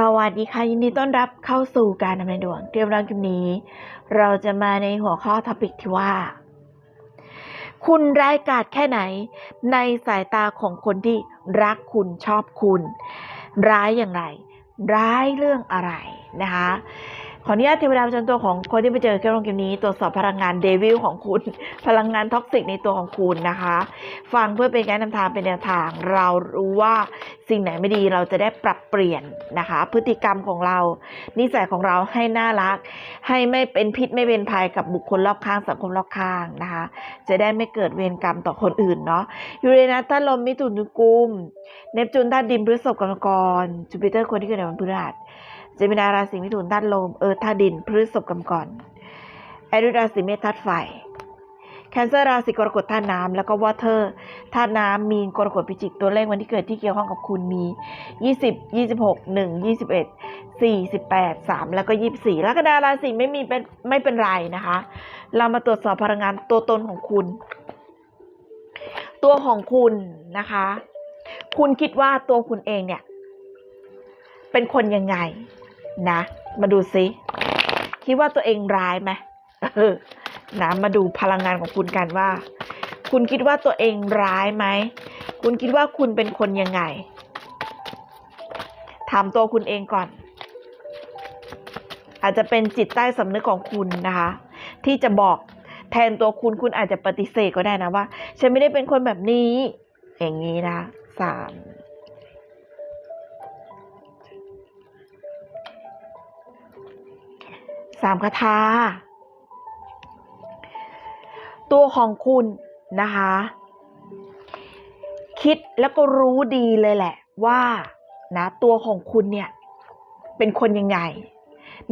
สวัสดีค่ะ ยินดีต้อนรับเข้าสู่การดำเนินดวงเตรียมรับคลิปนี้ เราจะมาในหัวข้อท็อปิกที่ว่า คุณร้ายกาจแค่ไหน ในสายตาของคนที่รักคุณชอบคุณ ร้ายอย่างไร ร้ายเรื่องอะไรนะคะ ขออนุญาตเทวดาประจำตัวของคนที่ไปเจอเครื่องลงเกมนี้ตรวจสอบพลังงานเดวิลของคุณ พลังงานท็อกซิกในตัวของคุณนะคะ ฟังเพื่อเป็นการนำทางเป็นแนวทาง เรารู้ว่าสิ่งไหนไม่ดีเราจะได้ปรับเปลี่ยนนะคะ พฤติกรรมของเรา นิสัยของเราให้น่ารัก ให้ไม่เป็นพิษไม่เป็นภัยกับบุคคลรอบข้างสังคมรอบข้างนะคะ จะได้ไม่เกิดเวรกรรมต่อคนอื่นเนาะยูเรนัสธาลมมิถุนกุมเนปจูนธาตุดินพฤษภกรรกรจูปิเตอร์คนที่เกิดในวันพฤหัส เจมินาราศีมิถุนธาตุลม เอิร์ธาตุดินพฤษภกรรมกรแอริราศีเมษธาตุไฟแคนเซอร์ราศีกรกฎธาตุน้ำแล้วก็วอเตอร์ธาตุน้ำมีนกรกฎพิจิกตัวเลขวันที่เกิดที่เกี่ยวข้องกับคุณมี 20 26 1 21 48 3 แล้วก็ 24ลัคนาราศีไม่มีเป็นไม่เป็นไรนะคะ เรามาตรวจสอบพลังงานตัวตนของคุณ ตัวของคุณนะคะ คุณคิดว่าตัวคุณเองเนี่ย เป็นคนยังไง นะ มาดูซิ คิดว่าตัวเองร้ายไหมนะมาดูพลังงานของคุณกันว่า คุณคิดว่าตัวเองร้ายไหม คุณคิดว่าคุณเป็นคนยังไง ถามตัวคุณเองก่อน อาจจะเป็นจิตใต้สำนึกของคุณนะคะ ที่จะบอกแทนตัวคุณคุณอาจจะปฏิเสธก็ได้นะว่า ฉันไม่ได้เป็นคนแบบนี้ อย่างนี้นะสาม สามคาถาตัวของคุณนะคะ คิดแล้วก็รู้ดีเลยแหละว่านะตัวของคุณเนี่ย เป็นคนยังไง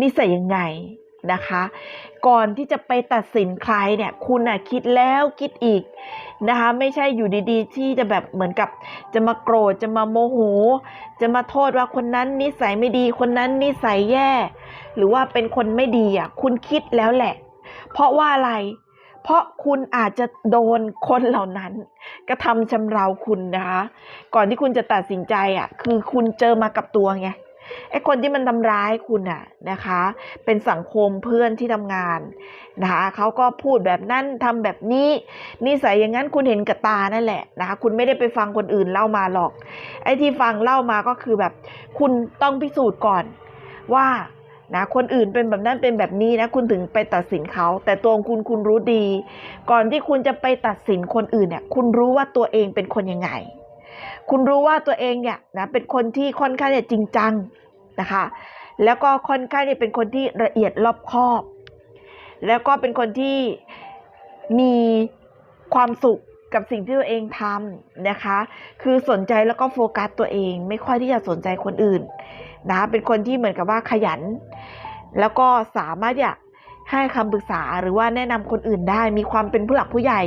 นิสัยยังไง นะคะ ก่อนที่จะไปตัดสินใครเนี่ย คุณน่ะคิดแล้วคิดอีกนะคะ ไม่ใช่อยู่ดีๆ ที่จะแบบเหมือนกับ จะมาโกรธจะมาโมโห จะมาโทษว่าคนนั้นนิสัยไม่ดีคนนั้นนิสัยแย่ หรือว่าเป็นคนไม่ดีอะคุณคิดแล้วแหละ เพราะว่าอะไรเพราะคุณอาจจะโดนคนเหล่านั้น กระทำชำเราคุณนะคะ ก่อนที่คุณจะตัดสินใจอะ คือคุณเจอมากับตัวไง ไอ้คนที่มันทำร้ายคุณอะนะคะ เป็นสังคมเพื่อนที่ทำงานนะคะเขาก็พูดแบบนั้นทำแบบนี้นิสัยอย่างนั้นคุณเห็นกับตานั่นแหละนะคะคุณไม่ได้ไปฟังคนอื่นเล่ามาหรอก ไอ้ที่ฟังเล่ามาก็คือแบบ คุณต้องพิสูจน์ก่อนว่านะคนอื่นเป็นแบบนั้นเป็นแบบนี้นะคุณถึงไปตัดสินเขา แต่ตัวของคุณคุณรู้ดี ก่อนที่คุณจะไปตัดสินคนอื่นเนี่ยคุณรู้ว่าตัวเองเป็นคนยังไง คุณรู้ว่าตัวเองเนี่ยนะเป็นคนที่ค่อนข้างเนี่ยจริงจังนะคะ แล้วก็ค่อนข้างเนี่ยเป็นคนที่ละเอียดรอบคอบ แล้วก็เป็นคนที่มีความสุขกับสิ่งที่ตัวเองทำนะคะ คือสนใจแล้วก็โฟกัสตัวเอง ไม่ค่อยที่จะสนใจคนอื่นนะ เป็นคนที่เหมือนกับว่าขยัน แล้วก็สามารถอยาก ให้คำปรึกษาหรือว่าแนะนำคนอื่นได้มีความเป็นผู้หลักผู้ใหญ่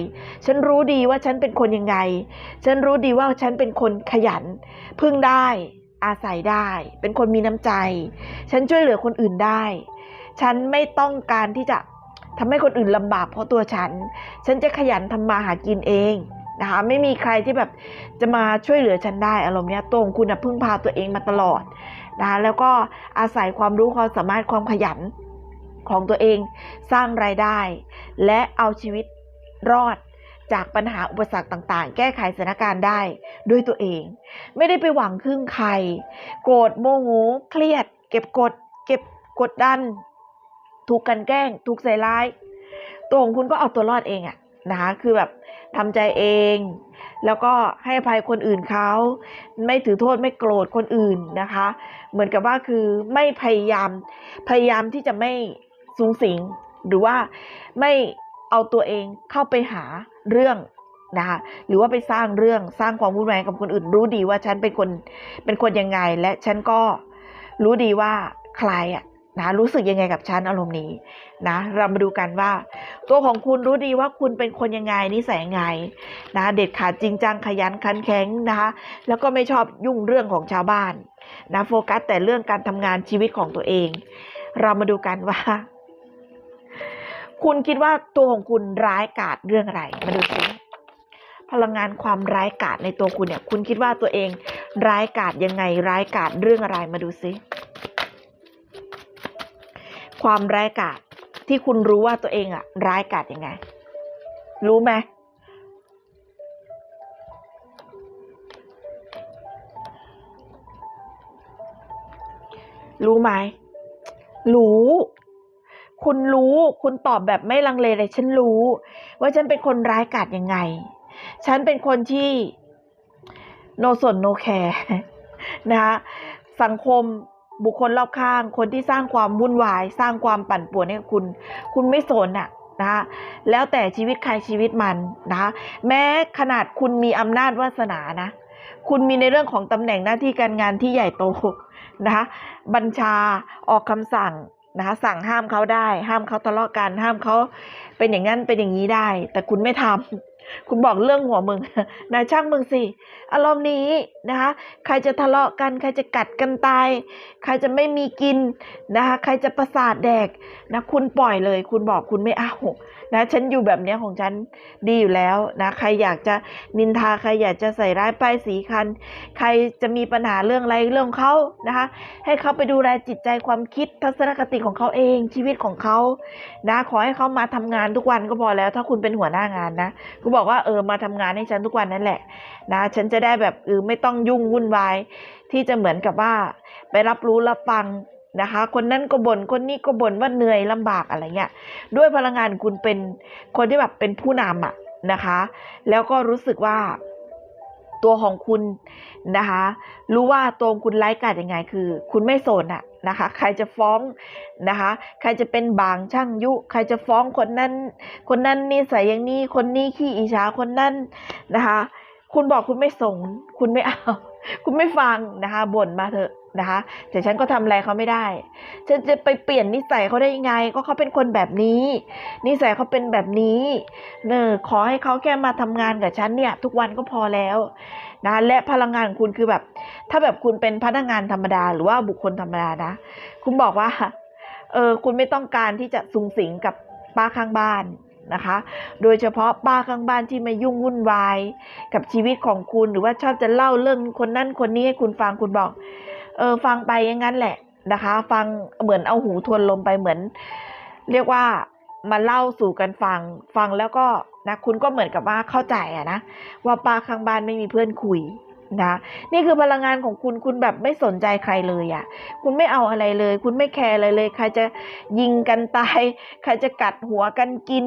ฉันรู้ดีว่าฉันเป็นคนยังไง ฉันรู้ดีว่าฉันเป็นคนขยัน พึ่งได้อาศัยได้ เป็นคนมีน้ำใจ ฉันช่วยเหลือคนอื่นได้ ฉันไม่ต้องการที่จะทำให้คนอื่นลำบากเพราะตัวฉัน ฉันจะขยันทำมาหากินเองนะคะไม่มีใครที่แบบจะมาช่วยเหลือฉันได้อารมณ์เนี้ยตัวของคุณนะพึ่งพาตัวเองมาตลอดนะคะแล้วก็อาศัยความรู้ความสามารถความขยัน ของตัวเอง สร้างรายได้ และเอาชีวิตรอดจากปัญหาอุปสรรคต่างๆ แก้ไขสถานการณ์ได้ด้วยตัวเอง ไม่ได้ไปหวังพึ่งใคร โกรธโมโหเครียด เก็บกด เก็บกดดัน ถูกกันแกล้ง ถูกใส่ร้าย ตัวของคุณก็เอาตัวรอดเองอะนะคะคือแบบทำใจเอง แล้วก็ให้อภัยคนอื่นเขา ไม่ถือโทษไม่โกรธคนอื่นนะคะ เหมือนกับว่าคือไม่พยายามพยายามที่จะไม่ สูงสิง หรือว่าไม่เอาตัวเองเข้าไปหาเรื่องนะคะหรือว่าไปสร้างเรื่องสร้างความวุ่นวายกับคนอื่น รู้ดีว่าฉันเป็นคนเป็นคนยังไง และฉันก็รู้ดีว่าใครอะนะรู้สึกยังไงกับฉันอารมณ์นี้นะเรามาดูกันว่า ตัวของคุณรู้ดีว่าคุณเป็นคนยังไงนิสัยยังไงนะเด็ดขาดจริงจังขยันขันแข็งนะคะแล้วก็ไม่ชอบยุ่งเรื่องของชาวบ้านนะโฟกัสแต่เรื่องการทำงานชีวิตของตัวเอง เรามาดูกันว่า คุณคิดว่าตัวของคุณร้ายกาจเรื่องอะไร มาดูซิพลังงานความร้ายกาจในตัวคุณเนี่ย คุณคิดว่าตัวเองร้ายกาจยังไงร้ายกาจเรื่องอะไรมาดูซิความร้ายกาจที่คุณรู้ว่าตัวเองอะร้ายกาจยังไง รู้ไหมรู้ไหมรู้ คุณรู้ คุณตอบแบบไม่ลังเลเลยฉันรู้ ว่าฉันเป็นคนร้ายกาจยังไง ฉันเป็นคนที่โนสนโนแคร์นะคะสังคมบุคคลรอบข้าง คนที่สร้างความวุ่นวาย สร้างความปั่นป่วนให้คุณ คุณไม่สนอะนะคะแล้วแต่ชีวิตใครชีวิตมันนะคะแม้ขนาดคุณมีอำนาจวาสนานะ คุณมีในเรื่องของตำแหน่งหน้าที่การงานที่ใหญ่โตนะคะบัญชาออกคำสั่ง นะคะ สั่งห้ามเขาได้ ห้ามเขาทะเลาะกัน ห้ามเขาเป็นอย่างนั้นเป็นอย่างนี้ได้ แต่คุณไม่ทำคุณบอกเรื่องหัวมึงนายช่างมึงสิอารมณ์นี้นะคะ ใครจะทะเลาะกัน ใครจะกัดกันตาย ใครจะไม่มีกินนะคะ ใครจะประสาทแดกนะคุณปล่อยเลย คุณบอกคุณไม่เอา นะฉันอยู่แบบเนี้ยของฉันดีอยู่แล้วนะใครอยากจะนินทาใครอยากจะใส่ร้ายป้ายสีคัน ใครจะมีปัญหาเรื่องอะไรเรื่องเขานะคะ ให้เขาไปดูแลจิตใจความคิดทัศนคติของเขาเองชีวิตของเขานะขอให้เขามาทำงานทุกวันก็พอแล้ว ถ้าคุณเป็นหัวหน้างานนะคุณบอกว่าเออมาทำงานให้ฉันทุกวันนั่นแหละนะฉันจะได้แบบเออไม่ต้องยุ่งวุ่นวายที่จะเหมือนกับว่าไปรับรู้รับฟัง นะคะ คนนั้นก็บน่นคนนี้ก็บ่นว่าเหนื่อยลำบากอะไรเงี้ยด้วยพลังงานคุณเป็นคนที่แบบเป็นผู้นำอะนะคะ แล้วก็รู้สึกว่าตัวของคุณนะคะ รู้ว่าตัวคุณไร้กาดยังไงคือ คุณไม่โสนอะนะคะ ใครจะฟ้องนะคะ ใครจะเป็นบางช่างยุ ใครจะฟ้องคนนั้น คนนั้นนิสัยอย่างนี้ คนนี้ขี้อิจฉาคนนั้นนะคะ คุณบอกคุณไม่สงคุณไม่เอา คุณไม่ฟังนะคะบ่นมาเถอะนะคะ แต่ฉันก็ทำอะไรเขาไม่ได้ ฉันจะไปเปลี่ยนนิสัยเขาได้ยังไง ก็เขาเป็นคนแบบนี้ นิสัยเขาเป็นแบบนี้เนอขอให้เขาแค่มาทำงานกับฉันเนี่ย ทุกวันก็พอแล้วนะและพลังงานของคุณคือแบบ ถ้าแบบคุณเป็นพนักงานธรรมดา หรือว่าบุคคลธรรมดานะ คุณบอกว่า เออคุณไม่ต้องการที่จะสุงสิงกับป้าข้างบ้านนะคะ โดยเฉพาะป้าข้างบ้านที่มายุ่งวุ่นวาย กับชีวิตของคุณหรือว่าชอบจะเล่าเรื่องคนนั้นคนนี้ให้คุณฟังคุณบอก เออฟังไปอย่างนั้นแหละนะคะ ฟังเหมือนเอาหูทวนลมไปเหมือน เรียกว่ามาเล่าสู่กันฟัง ฟังแล้วก็นะคุณก็เหมือนกับว่าเข้าใจอะนะว่าป้าข้างบ้านไม่มีเพื่อนคุย นะนี่คือพลังงานของคุณคุณแบบไม่สนใจใครเลยอะ่ะ คุณไม่เอาอะไรเลย คุณไม่แคร์อะไรเลย ใครจะยิงกันตาย ใครจะกัดหัวกันกิน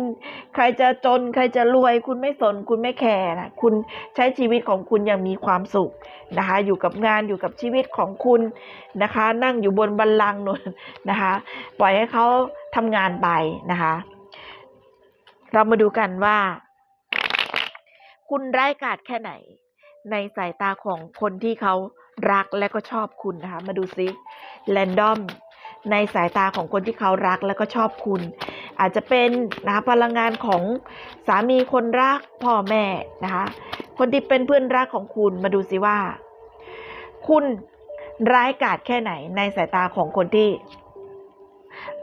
ใครจะจน ใครจะรวย คุณไม่สน คุณไม่แคร์นะคุณใช้ชีวิตของคุณอย่างมีความสุขนะคะ อยู่กับงานอยู่กับชีวิตของคุณนะคะ นั่งอยู่บนบัลลังก์นนนะคะ ปล่อยให้เขาทำงานไปนะคะ เรามาดูกันว่า คุณไร้กาจแค่ไหน ในสายตาของคนที่เขารักและก็ชอบคุณนะคะ มาดูซิแรนดอมในสายตาของคนที่เขารักและก็ชอบคุณ อาจจะเป็นนะคะพลังงานของสามีคนรักพ่อแม่นะคะคนที่เป็นเพื่อนรักของคุณมาดูซิว่า คุณร้ายกาจแค่ไหนในสายตาของคนที่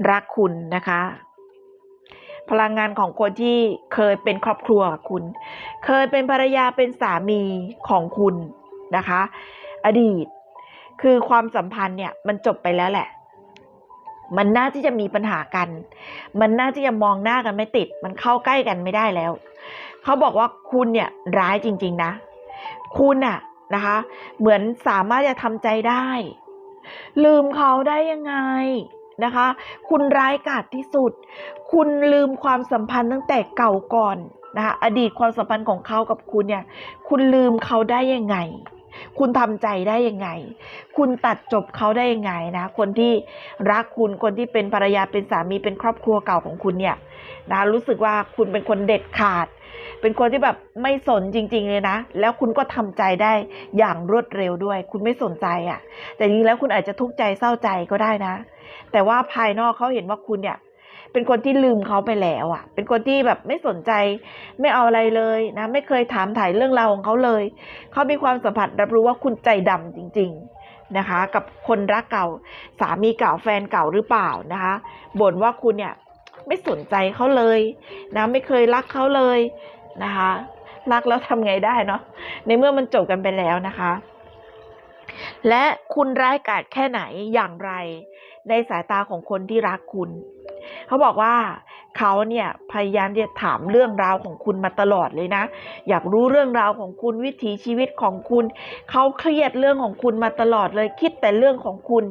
รักคุณนะคะ พลังงานของคนที่เคยเป็นครอบครัวคุณ เคยเป็นภรรยาเป็นสามีของคุณนะคะ อดีต คือความสัมพันธ์เนี่ยมันจบไปแล้วแหละ มันน่าที่จะมีปัญหากัน มันน่าที่จะมองหน้ากันไม่ติด มันเข้าใกล้กันไม่ได้แล้ว เขาบอกว่าคุณเนี่ยร้ายจริง ๆ นะ คุณอะนะคะ เหมือนสามารถจะทำใจได้ ลืมเขาได้ยังไง นะคะ คุณร้ายกาจที่สุด คุณลืมความสัมพันธ์ตั้งแต่เก่าก่อนนะคะอดีตความสัมพันธ์ของเขากับคุณเนี่ย คุณลืมเขาได้ยังไง คุณทำใจได้ยังไง คุณตัดจบเขาได้ยังไงนะ คนที่รักคุณคนที่เป็นภรรยาเป็นสามีเป็นครอบครัวเก่าของคุณเนี่ยนะรู้สึกว่าคุณเป็นคนเด็ดขาด เป็นคนที่แบบไม่สนจริง ๆ เลยนะ แล้วคุณก็ทำใจได้อย่างรวดเร็วด้วย คุณไม่สนใจอะ่ะ แต่จริงแล้วคุณอาจจะทุกข์ใจเศร้าใจก็ได้นะ แต่ว่าภายนอกเขาเห็นว่าคุณเนี่ยเป็นคนที่ลืมเขาไปแล้วอะ่ะ เป็นคนที่แบบไม่สนใจ ไม่เอาอะไรเลยนะ ไม่เคยถามถ่ายเรื่องราวของเขาเลย เขามีความสัมผัสรับรู้ว่าคุณใจดำจริง ๆนะคะ กับคนรักเก่าสามีเก่าแฟนเก่าหรือเปล่านะคะบ่นว่าคุณเนี่ยไม่สนใจเขาเลยนะไม่เคยรักเขาเลย นะคะ รักแล้วทำไงได้เนาะในเมื่อมันจบกันไปแล้วนะคะ และคุณร้ายกาจแค่ไหนอย่างไร ในสายตาของคนที่รักคุณ เขาบอกว่าเขาเนี่ยพยายามจะถามเรื่องราวของคุณมาตลอดเลยนะ อยากรู้เรื่องราวของคุณวิถีชีวิตของคุณ เขาเครียดเรื่องของคุณมาตลอดเลยคิดแต่เรื่องของคุณ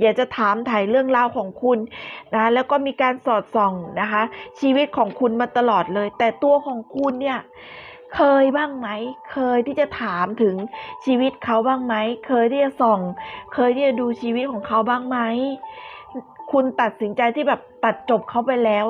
อยากจะถามถ่ายเรื่องราวของคุณนะแล้วก็มีการสอดส่องนะคะ ชีวิตของคุณมาตลอดเลย แต่ตัวของคุณเนี่ย เคยบ้างไหม เคยที่จะถามถึงชีวิตเขาบ้างไหม เคยที่จะส่อง เคยที่จะดูชีวิตของเขาบ้างไหม คุณตัดสินใจที่แบบตัดจบเขาไปแล้ว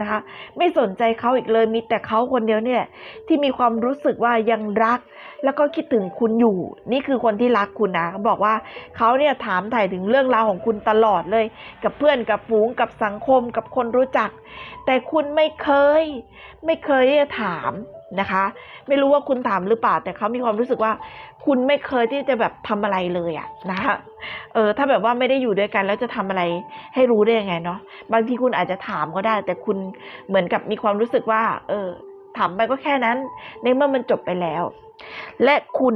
นะคะ ไม่สนใจเขาอีกเลย มีแต่เขาคนเดียวนี่แหละที่มีความรู้สึกว่ายังรัก แล้วก็คิดถึงคุณอยู่ นี่คือคนที่รักคุณนะเขาบอกว่าเขาเนี่ยถามถ่ายถึงเรื่องราวของคุณตลอดเลย กับเพื่อนกับฝูงกับสังคมกับคนรู้จัก แต่คุณไม่เคย ไม่เคยที่จะถาม นะคะ ไม่รู้ว่าคุณถามหรือเปล่าแต่เขามีความรู้สึกว่า คุณไม่เคยที่จะแบบทำอะไรเลยอะนะคะเออถ้าแบบว่าไม่ได้อยู่ด้วยกันแล้วจะทำอะไรให้รู้ได้ยังไงเนาะบางทีคุณอาจจะถามก็ได้ แต่คุณเหมือนกับมีความรู้สึกว่า เออ ถามไปก็แค่นั้น ในเมื่อมันจบไปแล้ว และคุณ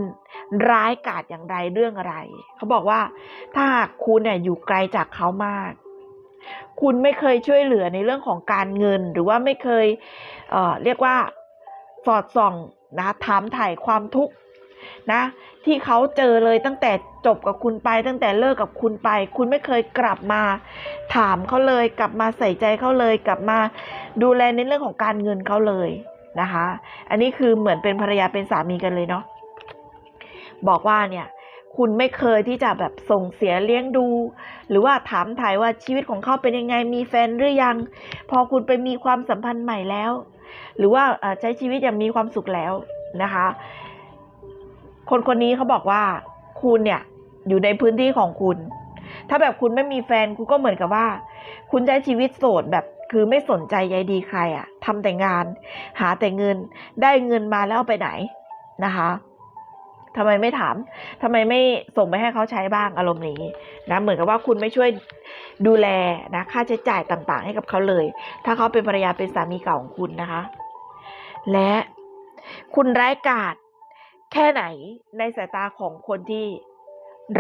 ร้ายกาจอย่างไรเรื่องอะไร เขาบอกว่า ถ้าหากคุณเนี่ยอยู่ไกลจากเขามากคุณไม่เคยช่วยเหลือในเรื่องของการเงิน หรือว่าไม่เคยเออเรียกว่า สอดส่องนะถามถ่ายความทุกข์นะ ที่เขาเจอเลยตั้งแต่จบกับคุณไป ตั้งแต่เลิกกับคุณไป คุณไม่เคยกลับมา ถามเขาเลยกลับมาใส่ใจเขาเลยกลับมาดูแลในเรื่องของการเงินเขาเลยนะคะ อันนี้คือเหมือนเป็นภรรยาเป็นสามีกันเลยเนาะบอกว่าเนี่ยคุณไม่เคยที่จะแบบส่งเสียเลี้ยงดู หรือว่าถามถ่ายว่าชีวิตของเขาเป็นยังไงมีแฟนหรือยัง พอคุณไปมีความสัมพันธ์ใหม่แล้ว หรือว่าใช้ชีวิตอย่างมีความสุขแล้วนะคะ คนคนนี้เขาบอกว่าคุณเนี่ยอยู่ในพื้นที่ของคุณ ถ้าแบบคุณไม่มีแฟนคุณก็เหมือนกับว่า คุณใช้ชีวิตโสดแบบคือไม่สนใจใยดีใครอะทำแต่งาน หาแต่เงิน ได้เงินมาแล้วเอาไปไหนนะคะทำไมไม่ถามทำไมไม่ส่งไปให้เขาใช้บ้างอารมณ์นี้นะเหมือนกับว่าคุณไม่ช่วย ดูแลนะค่าใช้จ่ายต่างๆ ให้กับเขาเลย ถ้าเขาเป็นภรรยาเป็นสามีเก่าของคุณนะคะ และคุณร้ายกาจแค่ไหนในสายตาของคนที่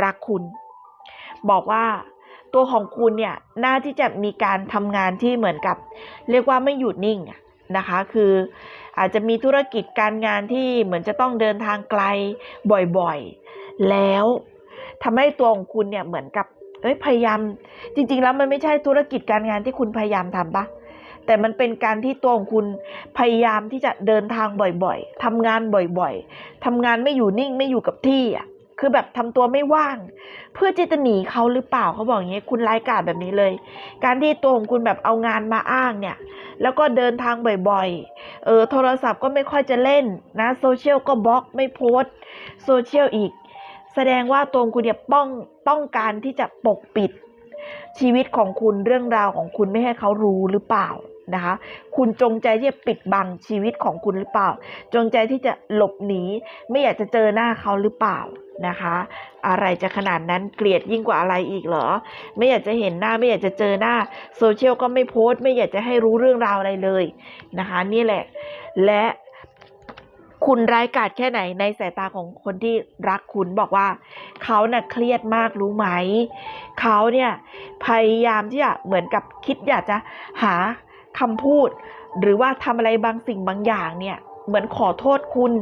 รักคุณ บอกว่าตัวของคุณเนี่ยน่าที่จะมีการทำงานที่เหมือนกับ เรียกว่าไม่หยุดนิ่งนะคะ คืออาจจะมีธุรกิจการงานที่เหมือนจะต้องเดินทางไกลบ่อยๆ แล้วทำให้ตัวของคุณเนี่ยเหมือนกับ เอ้ยพยายาม จริง ๆ แล้วมันไม่ใช่ธุรกิจการงานที่คุณพยายามทำปะแต่มันเป็นการที่ตัวของคุณพยายามที่จะเดินทางบ่อยๆทำงานบ่อยๆทำงานไม่อยู่นิ่งไม่อยู่กับที่อะคือแบบทำตัวไม่ว่าง เพื่อที่จะหนีเขาหรือเปล่าเขาบอกอย่างนี้คุณไร้กาจแบบนี้เลย การที่ตัวของคุณแบบเอางานมาอ้างเนี่ย แล้วก็เดินทางบ่อยๆ เออโทรศัพท์ก็ไม่ค่อยจะเล่นนะโซเชียลก็บล็อกไม่โพสต์โซเชียลอีก แสดงว่าตัวคุณเนี่ยป้องต้องการที่จะปกปิด ชีวิตของคุณเรื่องราวของคุณไม่ให้เขารู้หรือเปล่านะคะ คุณจงใจที่จะปิดบังชีวิตของคุณหรือเปล่า จงใจที่จะหลบหนี ไม่อยากจะเจอหน้าเขาหรือเปล่านะคะ อะไรจะขนาดนั้นเกลียดยิ่งกว่าอะไรอีกเหรอ ไม่อยากจะเห็นหน้าไม่อยากจะเจอหน้าโซเชียลก็ไม่โพสต์ ไม่อยากจะให้รู้เรื่องราวอะไรเลยนะคะ นี่แหละ และ คุณร้ายกาจแค่ไหนในสายตาของคนที่รักคุณบอกว่าเขาน่ะเครียดมากรู้ไหม เขาเนี่ยพยายามที่จะเหมือนกับคิดอยากจะหาคำพูด หรือว่าทำอะไรบางสิ่งบางอย่างเนี่ยเหมือนขอโทษคุณ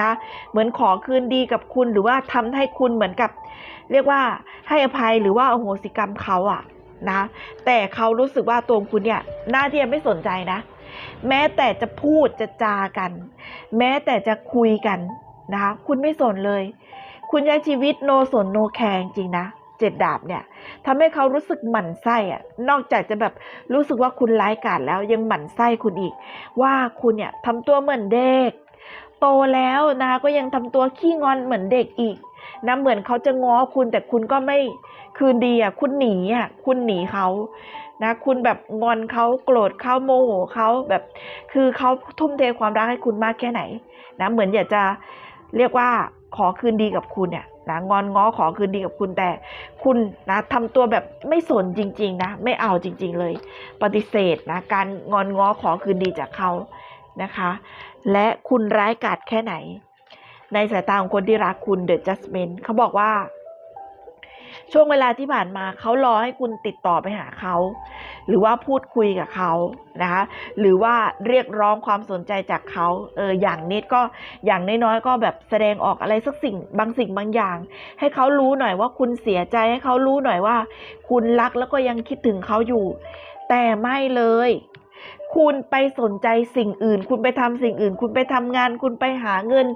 นะเหมือนขอคืนดีกับคุณหรือว่าทำให้คุณเหมือนกับ เรียกว่าให้อภัยหรือว่าอโหสิกรรมเขาอะนะแต่เขารู้สึกว่าตัวคุณเนี่ยน่าที่จะไม่สนใจนะ แม้แต่จะพูดจะจากัน แม้แต่จะคุยกันนะคะ คุณไม่สนเลย คุณใช้ชีวิตโนสนโนแคร์จริงนะเจ็ดดาบเนี่ยทำให้เขารู้สึกหมั่นไส้อะนอกจากจะแบบรู้สึกว่าคุณร้ายกาจแล้วยังหมั่นไส้คุณอีก ว่าคุณเนี่ยทำตัวเหมือนเด็ก โตแล้วนะคะก็ยังทำตัวขี้งอนเหมือนเด็กอีกนะเหมือนเขาจะง้อคุณแต่คุณก็ไม่คืนดีอะคุณหนีอะคุณหนีเขา นะ คุณแบบงอนเขาโกรธเขาโมโหเขาแบบ คือเขาทุ่มเทความรักให้คุณมากแค่ไหนนะเหมือนอยากจะเรียกว่าขอคืนดีกับคุณเนี่ยนะงอนง้อขอคืนดีกับคุณแต่ คุณนะทำตัวแบบไม่สนจริง ๆ นะ ไม่เอาจริง ๆ เลย ปฏิเสธนะการงอนง้อขอคืนดีจากเขานะคะ และคุณร้ายกาจแค่ไหน ในสายตาของคนที่รักคุณเดอะจัสมินเขาบอกว่า ช่วงเวลาที่ผ่านมาเขารอให้คุณติดต่อไปหาเขา หรือว่าพูดคุยกับเขานะคะ หรือว่าเรียกร้องความสนใจจากเขาเอออย่างนิดก็อย่างน้อยๆก็แบบแสดงออกอะไรสักสิ่งบางสิ่งบางอย่าง ให้เขารู้หน่อยว่าคุณเสียใจให้เขารู้หน่อยว่า คุณรักแล้วก็ยังคิดถึงเขาอยู่ แต่ไม่เลย คุณไปสนใจสิ่งอื่น คุณไปทำสิ่งอื่น คุณไปทำงาน คุณไปหาเงิน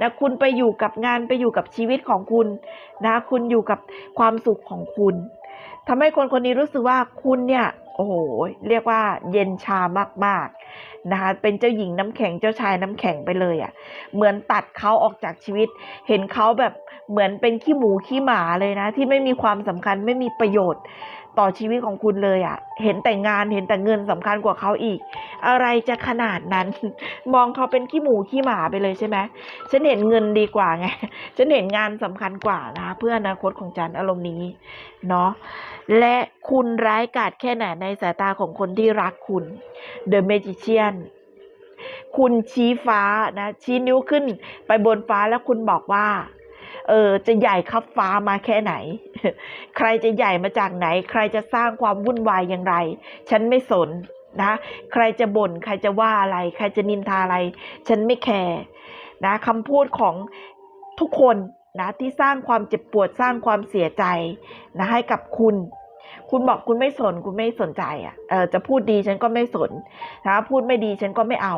นะคุณไปอยู่กับงานไปอยู่กับชีวิตของคุณนะคุณอยู่กับความสุขของคุณทำให้คนคนนี้รู้สึกว่าคุณเนี่ยโอ้โหเรียกว่าเย็นชามากๆนะคะเป็นเจ้าหญิงน้ำแข็งเจ้าชายน้ำแข็งไปเลยอะ่ะเหมือนตัดเขาออกจากชีวิต เห็นเขาแบบเหมือนเป็นขี้หมูขี้หมาเลยนะ ที่ไม่มีความสำคัญไม่มีประโยชน์ ต่อชีวิตของคุณเลยอะ่ะ เห็นแต่งานเห็นแต่เงินสำคัญกว่าเขาอีก อะไรจะขนาดนั้น มองเขาเป็นขี้หมูขี้หมาไปเลยใช่ไหมฉันเห็นเงินดีกว่าไง ฉันเห็นงานสำคัญกว่านะเพื่ออนาคตของฉันอารมณ์นี้เนาะและคุณร้ายกาจแค่ไหนในสายตาของคนที่รักคุณ The Magician คุณชี้ฟ้านะ ชี้นิ้วขึ้นไปบนฟ้าแล้วคุณบอกว่า เออจะใหญ่ครับฟ้ามาแค่ไหน ใครจะใหญ่มาจากไหน ใครจะสร้างความวุ่นวายอย่างไร ฉันไม่สนนะใครจะบ่นใครจะว่าอะไร ใครจะนินทาอะไร ฉันไม่แคร์นะคำพูดของทุกคนนะที่สร้างความเจ็บปวดสร้างความเสียใจนะให้กับคุณ คุณบอกคุณไม่สนคุณไม่สนใจอะเออจะพูดดีฉันก็ไม่สนนะพูดไม่ดีฉันก็ไม่เอา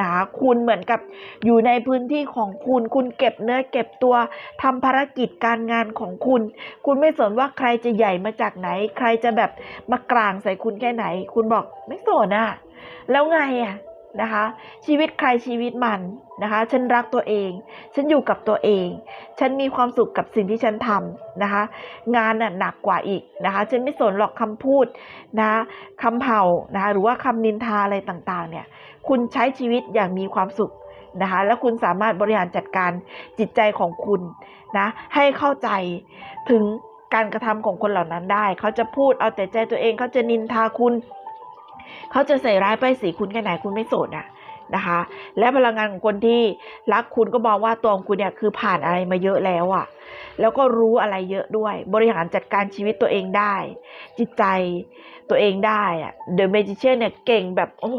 นะคะคุณเหมือนกับอยู่ในพื้นที่ของคุณ คุณเก็บเนื้อเก็บตัวทำภารกิจการงานของคุณ คุณไม่สนว่าใครจะใหญ่มาจากไหน ใครจะแบบมากลางใส่คุณแค่ไหน คุณบอกไม่สนอะ แล้วไงอะ นะคะ ชีวิตใครชีวิตมันนะคะ ฉันรักตัวเอง ฉันอยู่กับตัวเอง ฉันมีความสุขกับสิ่งที่ฉันทำนะคะ งานน่ะหนักกว่าอีกนะคะ ฉันไม่สนหรอกคำพูดนะคำเผานะคะหรือว่าคำนินทาอะไรต่างๆ เนี่ย คุณใช้ชีวิตอย่างมีความสุขนะคะ แล้วคุณสามารถบริหารจัดการจิตใจของคุณนะ ให้เข้าใจถึงการกระทำของคนเหล่านั้นได้ เขาจะพูดเอาแต่ใจตัวเอง เขาจะนินทาคุณ เขาจะใส่ร้ายป้ายสีคุณแค่ไหนคุณไม่สนอะนะคะ และพลังงานของคนที่รักคุณก็มองว่าตัวของคุณเนี่ยคือผ่านอะไรมาเยอะแล้วอะแล้วก็รู้อะไรเยอะด้วย บริหารจัดการชีวิตตัวเองได้ จิตใจตัวเองได้อะเดอะเมจิเชียนเนี่ยเก่งแบบโอ้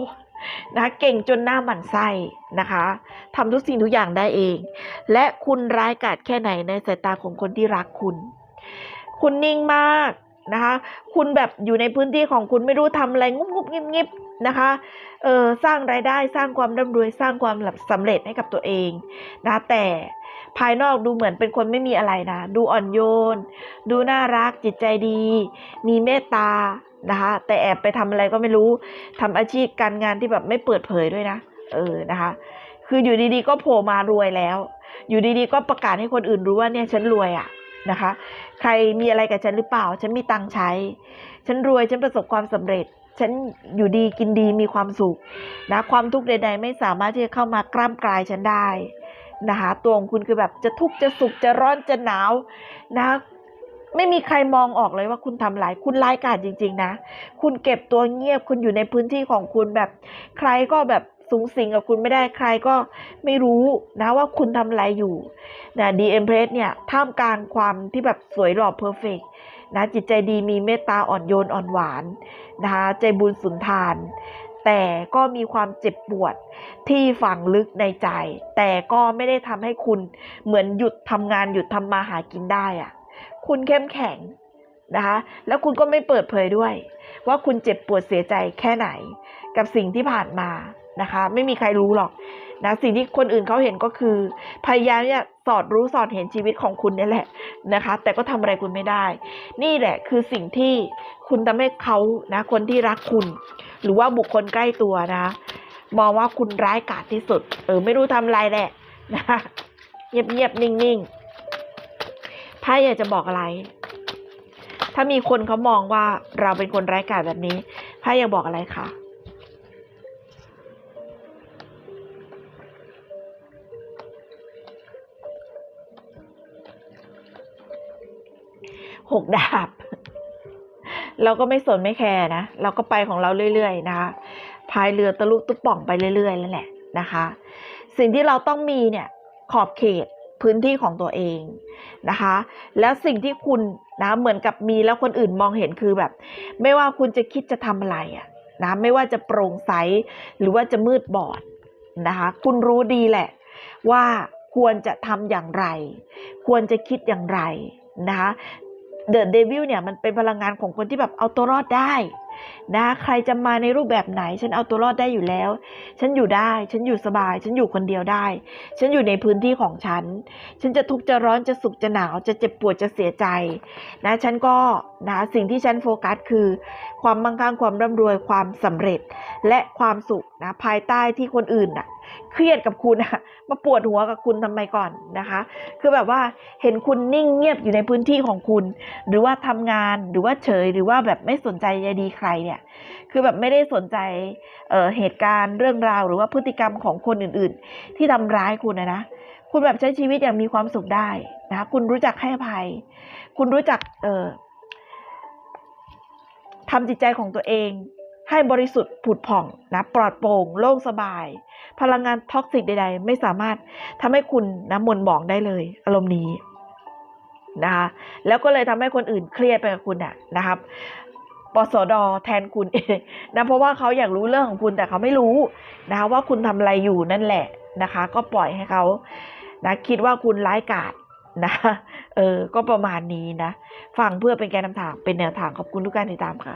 นะคะเก่งจนหน้าหมันไส้นะคะทำทุกสิ่งทุกอย่างได้เอง และคุณร้ายกาจแค่ไหนในสายตาของคนที่รักคุณ คุณนิ่งมาก นะคะ คุณแบบอยู่ในพื้นที่ของคุณไม่รู้ทำอะไรงุบงุบงิบงิบนะคะเออสร้างรายได้สร้างความร่ำรวยสร้างความสำเร็จให้กับตัวเองนะแต่ภายนอกดูเหมือนเป็นคนไม่มีอะไรนะ ดูอ่อนโยน ดูน่ารักจิตใจดี มีเมตตานะคะแต่แอบไปทำอะไรก็ไม่รู้ทำอาชีพการงานที่แบบไม่เปิดเผยด้วยนะ เออนะคะ คืออยู่ดีๆ ก็โผล่มารวยแล้ว อยู่ดีๆ ก็ประกาศให้คนอื่นรู้ว่าเนี่ยฉันรวยอะ นะคะ ใครมีอะไรกับฉันหรือเปล่า ฉันมีตังใช้ ฉันรวยฉันประสบความสำเร็จ ฉันอยู่ดีกินดีมีความสุขนะความทุกข์ใด ๆ ไม่สามารถที่จะเข้ามากล้ามกลายฉันได้นะคะตัวของคุณคือแบบจะทุกข์จะสุขจะร้อนจะหนาวนะไม่มีใครมองออกเลยว่าคุณทำหลาย คุณร้ายกาจจริง ๆ นะ คุณเก็บตัวเงียบ คุณอยู่ในพื้นที่ของคุณแบบ ใครก็แบบ สูงสิงกับคุณไม่ได้ใครก็ไม่รู้นะว่าคุณทำอะไรอยู่นะดีเอ็มเพรสเนี่ยท่ามกลางความที่แบบสวยหล่อเพอร์เฟกนะจิตใจดีมีเมตตาอ่อนโยนอ่อนหวานนะคะใจบุญสุนทาน แต่ก็มีความเจ็บปวดที่ฝังลึกในใจ แต่ก็ไม่ได้ทำให้คุณเหมือนหยุดทำงานหยุดทำมาหากินได้อะคุณเข้มแข็งนะคะแล้วคุณก็ไม่เปิดเผยด้วย ว่าคุณเจ็บปวดเสียใจแค่ไหน กับสิ่งที่ผ่านมา นะคะ ไม่มีใครรู้หรอกนะสิ่งที่คนอื่นเขาเห็นก็คือ พยายามจะสอดรู้สอดเห็นชีวิตของคุณนี่แหละนะคะ แต่ก็ทำอะไรคุณไม่ได้ นี่แหละคือสิ่งที่คุณทำให้เขานะคนที่รักคุณ หรือว่าบุคคลใกล้ตัวนะ มองว่าคุณร้ายกาจที่สุด เออไม่รู้ทำอะไรแหละนะคะเงียบเงียบๆนิ่งๆไพ่อยากจะบอกอะไร ถ้ามีคนเขามองว่าเราเป็นคนร้ายกาจแบบนี้ไพ่อยากบอกอะไรคะ หกดาบ เราก็ไม่สนไม่แคร์นะ เราก็ไปของเราเรื่อยๆนะคะพายเรือตะลุตุ๊บป่องไปเรื่อยๆแล้วแหละนะคะ สิ่งที่เราต้องมีเนี่ยขอบเขตพื้นที่ของตัวเองนะคะ แล้วสิ่งที่คุณนะเหมือนกับมีแล้วคนอื่นมองเห็นคือแบบ ไม่ว่าคุณจะคิดจะทำอะไรอะนะไม่ว่าจะโปร่งใสหรือว่าจะมืดบอดนะคะ คุณรู้ดีแหละ ว่าควรจะทำอย่างไร ควรจะคิดอย่างไรนะคะ เดอะเดวิลเนี่ยมันเป็นพลังงานของคนที่แบบเอาตัวรอดได้นะใครจะมาในรูปแบบไหน ฉันเอาตัวรอดได้อยู่แล้ว ฉันอยู่ได้ ฉันอยู่สบาย ฉันอยู่คนเดียวได้ ฉันอยู่ในพื้นที่ของฉัน ฉันจะทุกข์จะร้อนจะสุขจะหนาว จะเจ็บปวดจะเสียใจ นะฉันก็นะสิ่งที่ฉันโฟกัสคือ ความมั่งคั่งความร่ำรวยความสำเร็จ และความสุข นะภายใต้ที่คนอื่นน่ะ เครียดกับคุณอะมาปวดหัวกับคุณทำไมก่อนนะคะ คือแบบว่าเห็นคุณนิ่งเงียบอยู่ในพื้นที่ของคุณ หรือว่าทำงานหรือว่าเฉยหรือว่าแบบไม่สนใจใยดีใครเนี่ย คือแบบไม่ได้สนใจเเหตุการณ์เรื่องราว หรือว่าพฤติกรรมของคนอื่นๆ ที่ทำร้ายคุณนะนะคุณแบบใช้ชีวิตอย่างมีความสุขได้นะคุณรู้จักให้อภัย คุณรู้จักเออทำจิตใจของตัวเอง ให้บริสุทธิ์ผุดผ่องนะปลอดโปร่งโล่งสบาย พลังงานท็อกซิกใด ๆ ไม่สามารถทำให้คุณนะมนหมองได้เลย อารมณ์นี้นะคะแล้วก็เลยทำให้คนอื่นเครียดไปกับคุณอะนะครับปสดแทนคุณเองนะเพราะว่าเขาอยากรู้เรื่องของคุณแต่เขาไม่รู้นะคะว่าคุณทำอะไรอยู่นั่นแหละนะคะ ก็ปล่อยให้เขานะคิดว่าคุณร้ายกาจนะเออก็ประมาณนี้นะ ฟังเพื่อเป็นแกนนำทางเป็นแนวทางขอบคุณทุกการติดตามค่ะ